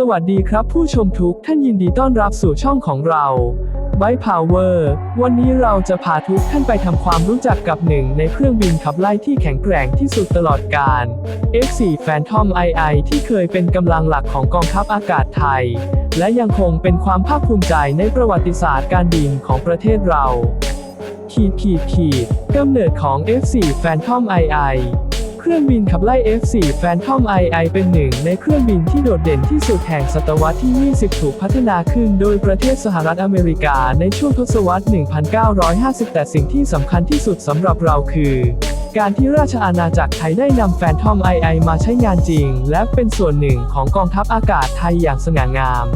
สวัสดีครับผู้ชมทุกท่านยินดีต้อนรับสู่ช่องของเราไบพาวเวอร์วันนี้เราจะพาทุกท่านไปทำความรู้จักกับหนึ่งในเครื่องบินขับไล่ที่แข็งแกร่งที่สุดตลอดกาล F4 Phantom II ที่เคยเป็นกำลังหลักของกองทัพอากาศไทย และยังคงเป็นความภาคภูมิใจในประวัติศาสตร์การบินของประเทศเรา ขีดขีดขีดกำเนิดของ F4 Phantom II เครื่องบินขับไล่ F4 Phantom II เป็นหนึ่งในเครื่องบินที่โดดเด่นที่สุดแห่งศตวรรษที่ 20 ถูกพัฒนาขึ้นโดยประเทศสหรัฐอเมริกาในช่วงทศวรรษ 1950 แต่สิ่งที่สำคัญที่สุดสำหรับเราคือ การที่ราชอาณาจักรไทยได้นำ Phantom II มาใช้งานจริง และเป็นส่วนหนึ่งของกองทัพอากาศไทยอย่างสง่างาม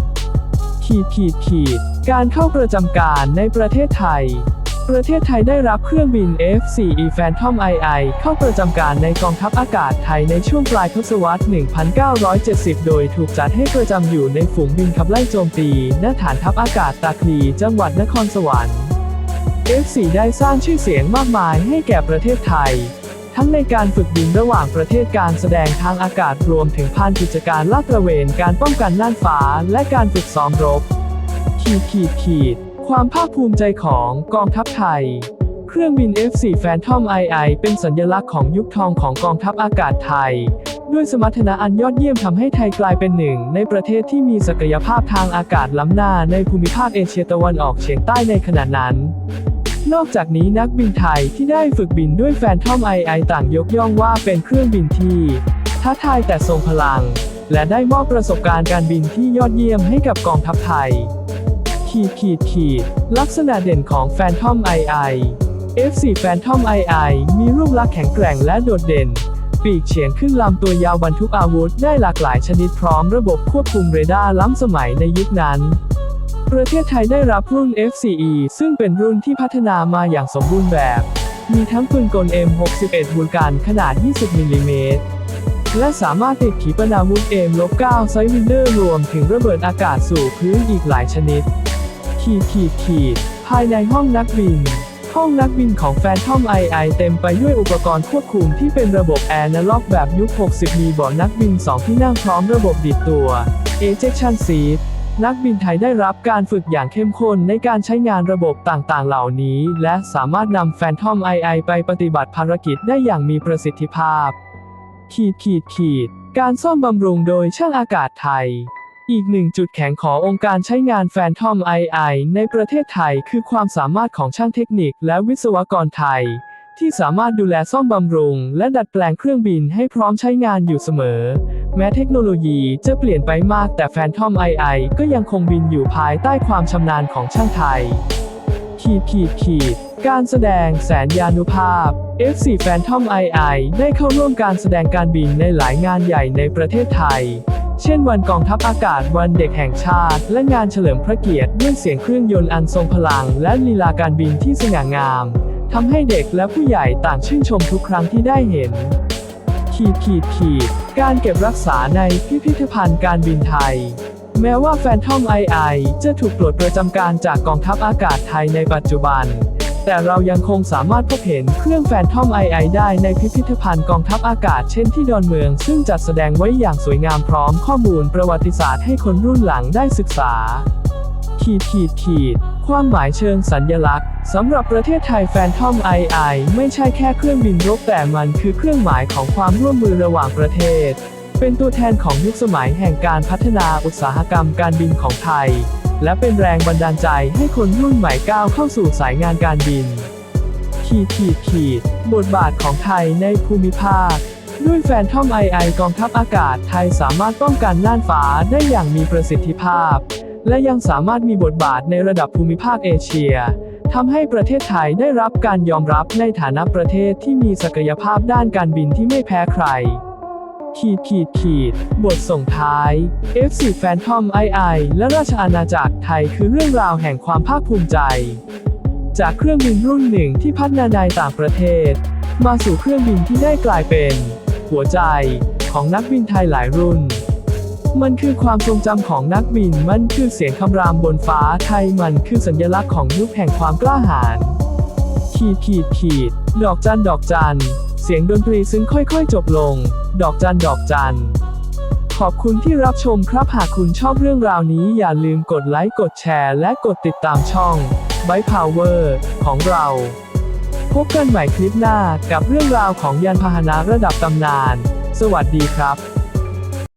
ขีดขีดขีด การเข้าประจำการในประเทศไทย ประเทศไทยได้รับเครื่องบิน F4E Phantom II เข้าประจำการในกองทัพอากาศไทยในช่วงปลายทศวรรษ 1970 โดยถูกจัดให้ประจำอยู่ในฝูงบินขับไล่โจมตีณฐานทัพอากาศตาคลีจังหวัดนครสวรรค์ F4 ได้สร้างชื่อเสียงมากมายให้แก่ประเทศไทย ทั้งในการฝึกบินระหว่างประเทศการแสดงทางอากาศรวมถึงพานกิจการลาดตระเวนการป้องกันน่านฟ้า และการฝึกซ้อมรบขีดขีดขีด ความภาคภูมิใจของกองทัพไทย เครื่องบิน F4 Phantom II เป็นสัญลักษณ์ของยุคทองของกองทัพอากาศไทย ด้วยสมรรถนะอันยอดเยี่ยมทำให้ไทยกลายเป็นหนึ่ง ในประเทศที่มีศักยภาพทางอากาศล้ำหน้าในภูมิภาคเอเชียตะวันออกเฉียงใต้ในขณะนั้นนอกจากนี้นักบินไทยที่ได้ฝึกบินด้วย Phantom II ต่างยกย่องว่าเป็นเครื่องบินที่ท้าทายแต่ทรงพลัง และได้มอบประสบการณ์การบินที่ยอดเยี่ยมให้กับกองทัพไทย ขีดขีดขีดลักษณะเด่นของ Phantom II F4 Phantom II มีรูปลักษณ์แข็งแกร่งและโดดเด่น ปีกเฉียงขึ้นลำตัวยาวบรรทุกอาวุธได้หลากหลายชนิดพร้อมระบบควบคุมเรดาร์ล้ำสมัยในยุคนั้น ประเทศไทยได้รับรุ่น FCE ซึ่งเป็นรุ่นที่พัฒนามาอย่างสมบูรณ์แบบ มีทั้งปืนกล M61 บูลการขนาด 20 มิลลิเมตรและสามารถติดขีปนาวุธ M-9 ไซวินเดอร์รวมถึงระเบิดอากาศสู่พื้นอีกหลายชนิด ขีดขีดขีดภายในห้องนักบิน ห้องนักบินของ Phantom II เต็มไปด้วยอุปกรณ์ควบคุมที่เป็นระบบแอนะล็อกแบบยุค 60 มีเบาะนักบิน 2 ที่นั่งพร้อมระบบดิดตัว Ejection Seat นักบินไทยได้รับการฝึกอย่างเข้มข้นในการใช้งานระบบต่างๆ เหล่านี้ และสามารถนำ Phantom II ไปปฏิบัติภารกิจได้อย่างมีประสิทธิภาพ ขีดขีดขีด การซ่อมบำรุงโดยช่างอากาศไทย อีกหนึ่งจุดแข็งขององค์การใช้งาน Phantom II ในประเทศไทยคือความสามารถของช่างเทคนิคและวิศวกรไทย ที่สามารถดูแลซ่อมบำรุง และดัดแปลงเครื่องบินให้พร้อมใช้งานอยู่เสมอ แม้เทคโนโลยีจะเปลี่ยนไปมากแต่ Phantom II ก็ยังคงบินอยู่ภายใต้ความชำนาญของช่างไทยขีดขีดขีดการแสดงแสนยานุภาพ F4 Phantom II ได้เข้าร่วมการแสดงการบินในหลายงานใหญ่ในประเทศไทย เช่นวันกองทัพอากาศวันเด็กแห่งชาติ และงานเฉลิมพระเกียรติด้วยเสียงเครื่องยนต์อันทรงพลัง และลีลาการบินที่สง่างามทำให้เด็กและผู้ใหญ่ต่างชื่นชมทุกครั้งที่ได้เห็น ขีดขีดขีดการเก็บรักษาในพิพิธภัณฑ์การบินไทย แม้ว่า Phantom II จะถูกปลดประจำการจากกองทัพอากาศไทยในปัจจุบัน แต่เรายังคงสามารถพบเห็นเครื่อง Phantom II ได้ในพิพิธภัณฑ์กองทัพอากาศเช่นที่ดอนเมือง ซึ่งจัดแสดงไว้อย่างสวยงามพร้อมข้อมูลประวัติศาสตร์ให้คนรุ่นหลังได้ศึกษา ขีดขีดขีด ความหมายเชิงสัญญลักษณ์สำหรับประเทศไทย Phantom II ไม่ใช่แค่เครื่องบินรบแต่มันคือเครื่องหมายของความร่วมมือระหว่างประเทศ เป็นตัวแทนของยุคสมัยแห่งการพัฒนาอุตสาหกรรมการบินของไทย และเป็นแรงบันดาลใจให้คนรุ่นใหม่ก้าวเข้าสู่สายงานการบิน ขีดขีดขีด บทบาทของไทยในภูมิภาค ด้วยแฟนทอมไอไอกองทัพอากาศไทยสามารถป้องกันน่านฟ้าได้อย่างมีประสิทธิภาพ และยังสามารถมีบทบาทในระดับภูมิภาคเอเชียทำให้ประเทศไทยได้รับการยอมรับในฐานะประเทศที่มีศักยภาพด้านการบินที่ไม่แพ้ใคร ขีดขีดขีดบทส่งท้าย F4 Phantom II และราชอาณาจักรไทยคือเรื่องราวแห่งความภาคภูมิใจ จากเครื่องบินรุ่นหนึ่งที่พัฒนาในต่างประเทศ มาสู่เครื่องบินที่ได้กลายเป็น หัวใจของนักบินไทยหลายรุ่น มันคือความทรงจำของนักบิน มันคือเสียงคำรามบนฟ้าไทย มันคือสัญลักษณ์ของยุคแห่งความกล้าหาญ ขีดขีดขีด ดอกจันดอกจัน เสียงดนตรีซึ่งค่อยๆ จบลง ดอกจันดอกจัน ขอบคุณที่รับชมครับหากคุณชอบเรื่องราวนี้อย่าลืมกดไลค์กดแชร์และกดติดตามช่อง b y Power ของเรา พบกันใหม่คลิปหน้ากับเรื่องราวของยานพาหนะระดับตำนาน สวัสดีครับ